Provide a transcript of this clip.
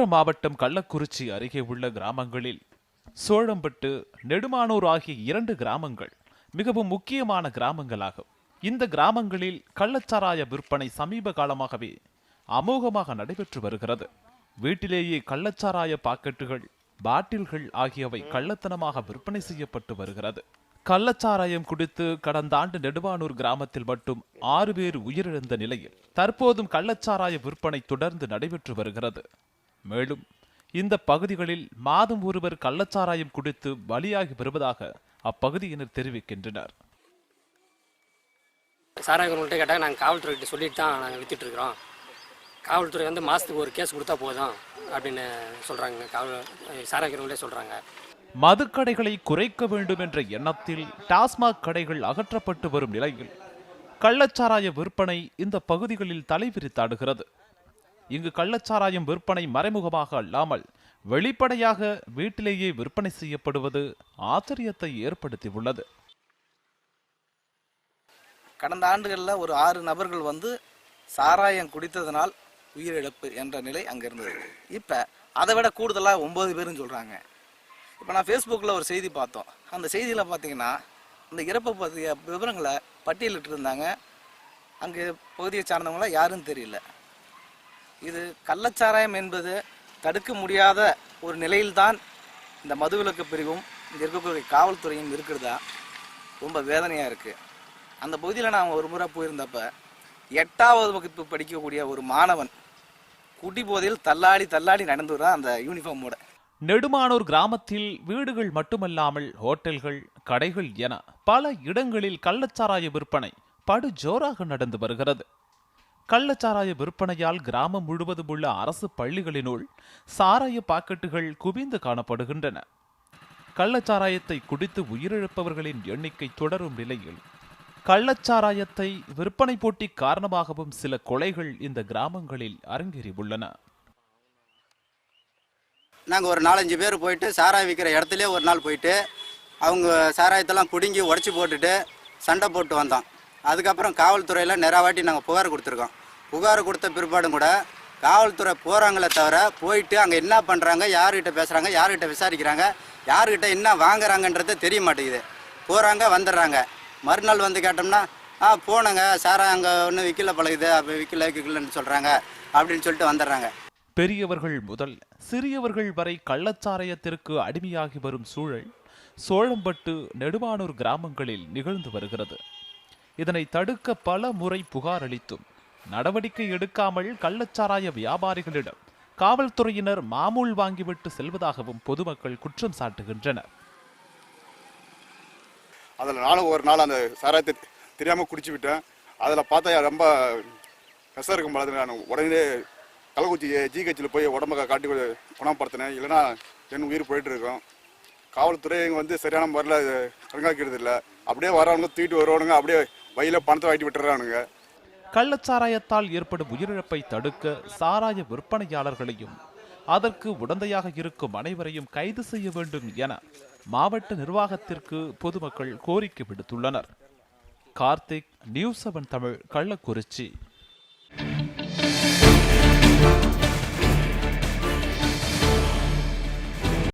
விழுப்புரம் மாவட்டம் கள்ளக்குறிச்சி அருகே உள்ள கிராமங்களில் சோழம்பட்டு நெடுமானூர் ஆகிய இரண்டு கிராமங்கள் மிகவும் முக்கியமான கிராமங்களாகும். இந்த கிராமங்களில் கள்ளச்சாராய விற்பனை சமீப காலமாகவே அமோகமாக நடைபெற்று வருகிறது. வீட்டிலேயே கள்ளச்சாராய பாக்கெட்டுகள் பாட்டில்கள் ஆகியவை கள்ளத்தனமாக விற்பனை செய்யப்பட்டு வருகிறது. கள்ளச்சாராயம் குடித்து கடந்த ஆண்டு நெடுவானூர் கிராமத்தில் மட்டும் ஆறு பேர் உயிரிழந்த நிலையில் தற்போதும் கள்ளச்சாராய விற்பனை தொடர்ந்து நடைபெற்று வருகிறது. மேலும் இந்த பகுதிகளில் மாதம் ஒருவர் கள்ளச்சாராயம் குடித்து பலியாகி வருவதாக அப்பகுதியினர் தெரிவிக்கின்றனர். சாராயவங்கள்ட்ட கேட்டால் நாங்கள் காவல்துறைகிட்ட சொல்லிட்டு தான் நாங்கள் வித்துட்டு இருக்கிறோம். காவல்துறை வந்து மாதத்துக்கு ஒரு கேஸ் கொடுத்தா போதும் அப்படின்னு சொல்கிறாங்க காவல் சாராயவங்களே சொல்கிறாங்க மதுக்கடைகளை குறைக்க வேண்டும் என்ற எண்ணத்தில் டாஸ்மாக் கடைகள் அகற்றப்பட்டு வரும் நிலையில் கள்ளச்சாராய விற்பனை இந்த பகுதிகளில் தலைவிரித்தாடுகிறது. இங்கு கள்ளச்சாராயம் விற்பனை மறைமுகமாக அல்லாமல் வெளிப்படையாக வீட்டிலேயே விற்பனை செய்யப்படுவது ஆச்சரியத்தை ஏற்படுத்தியுள்ளது. கடந்த ஆண்டுகளில் ஒரு ஆறு நபர்கள் வந்து சாராயம் குடித்ததனால் உயிரிழப்பு என்ற நிலை அங்கே இருந்தது இப்போ அதை விட கூடுதலாக ஒம்பது பேருன்னு சொல்கிறாங்க இப்போ நான் ஃபேஸ்புக்கில் ஒரு செய்தி பார்த்தோம். அந்த செய்தியில் பார்த்தீங்கன்னா அந்த இறப்பை பற்றிய விவரங்களை பட்டியலிட்டு இருந்தாங்க அங்கே பகுதியை சார்ந்தவங்களாம் யாருன்னு தெரியல. இது கள்ளச்சாராயம் என்பது தடுக்க முடியாத ஒரு நிலையில்தான் இந்த மதுவிலக்கு பிரிவும் இங்கே இருக்கக்கூடிய காவல்துறையும் இருக்கிறதா ரொம்ப வேதனையாக இருக்குது அந்த பகுதியில் நான் ஒரு முறை போயிருந்தப்ப எட்டாவது வகுப்பு படிக்கக்கூடிய ஒரு மாணவன் குடி போதையில் தள்ளாடி தள்ளாடி நடந்து வரான் அந்த யூனிஃபார்மோட நெடுமானூர் கிராமத்தில் வீடுகள் மட்டுமல்லாமல் ஹோட்டல்கள் கடைகள் என பல இடங்களில் கள்ளச்சாராய விற்பனை படு ஜோராக நடந்து வருகிறது. கள்ளச்சாராய விற்பனையால் கிராமம் முழுவதும் உள்ள அரசு பள்ளிகளினுள் சாராய பாக்கெட்டுகள் குவிந்து காணப்படுகின்றன. கள்ளச்சாராயத்தை குடித்து உயிரிழப்பவர்களின் எண்ணிக்கை தொடரும் நிலையில் கள்ளச்சாராயத்தை விற்பனை போட்டி காரணமாகவும் சில கொலைகள் இந்த கிராமங்களில் அரங்கேறியுள்ளன. நாங்கள் ஒரு நாலஞ்சு பேர் போயிட்டு சாராயம் விற்கிற இடத்துல ஒரு நாள் போயிட்டு அவங்க சாராயத்தெல்லாம் பிடுங்கி உடச்சி போட்டுட்டு சண்டை போட்டு வந்தோம். அதுக்கப்புறம் காவல்துறையில் நிறைய வாட்டி நாங்கள் புகார் கொடுத்துருக்கோம். புகார் கொடுத்த பிற்பாடும் கூட காவல்துறை போகிறாங்களே தவிர போயிட்டு அங்கே என்ன பண்ணுறாங்க யார்கிட்ட பேசுகிறாங்க யார்கிட்ட விசாரிக்கிறாங்க யார்கிட்ட என்ன வாங்குறாங்கன்றது தெரிய மாட்டேங்குது. போகிறாங்க வந்துடுறாங்க. மறுநாள் வந்து கேட்டோம்னா ஆ போனங்க சாரா அங்கே ஒன்றும் விற்கல பழகுது அப்போ விற்கல விற்கலன்னு சொல்கிறாங்க அப்படின்னு சொல்லிட்டு வந்துடுறாங்க. பெரியவர்கள் முதல் சிறியவர்கள் வரை கள்ளச்சாராயத்திற்கு அடிமையாகி வரும் சூழல் சோழம்பட்டு நெடுவானூர் கிராமங்களில் நிகழ்ந்து வருகிறது. இதனை தடுக்க பல முறை புகார் அளித்தும் நடவடிக்கை எடுக்காமல் கள்ளச்சாராய வியாபாரிகளிடம் காவல்துறையினர் மாமூல் வாங்கிவிட்டு செல்வதாகவும் பொதுமக்கள் குற்றம் சாட்டுகின்றனர். அதில் நானும் ஒரு நாள் அந்த சாராயத்தை தெரியாமல் குடிச்சு விட்டேன். அதில் பார்த்தா ரொம்ப கஷ்டம் இருக்கும் போல நான் உடனே கள்ளக்குறிச்சி ஜிஹெச்சில் போய் உடம்ப காட்டி குணப்படுத்தினேன். இல்லைன்னா என் உயிர் போயிட்டு இருக்கும். காவல்துறை இங்கே வந்து சரியான முறையில் கண்காணிக்கிறது இல்லை அப்படியே வரவங்க தூக்கிட்டு வருவானுங்க அப்படியே வயலில் பணத்தை வாங்கிட்டு விட்டுறானுங்க. கள்ளச்சாராயத்தால் ஏற்படும் உயிரிழப்பை தடுக்க சாராய விற்பனையாளர்களையும் அதற்கு உடந்தையாக இருக்கும் அனைவரையும் கைது செய்ய வேண்டும் என மாவட்ட நிர்வாகத்திற்கு பொதுமக்கள் கோரிக்கை விடுத்துள்ளனர். Karthik news seven Tamil Kallakurichi.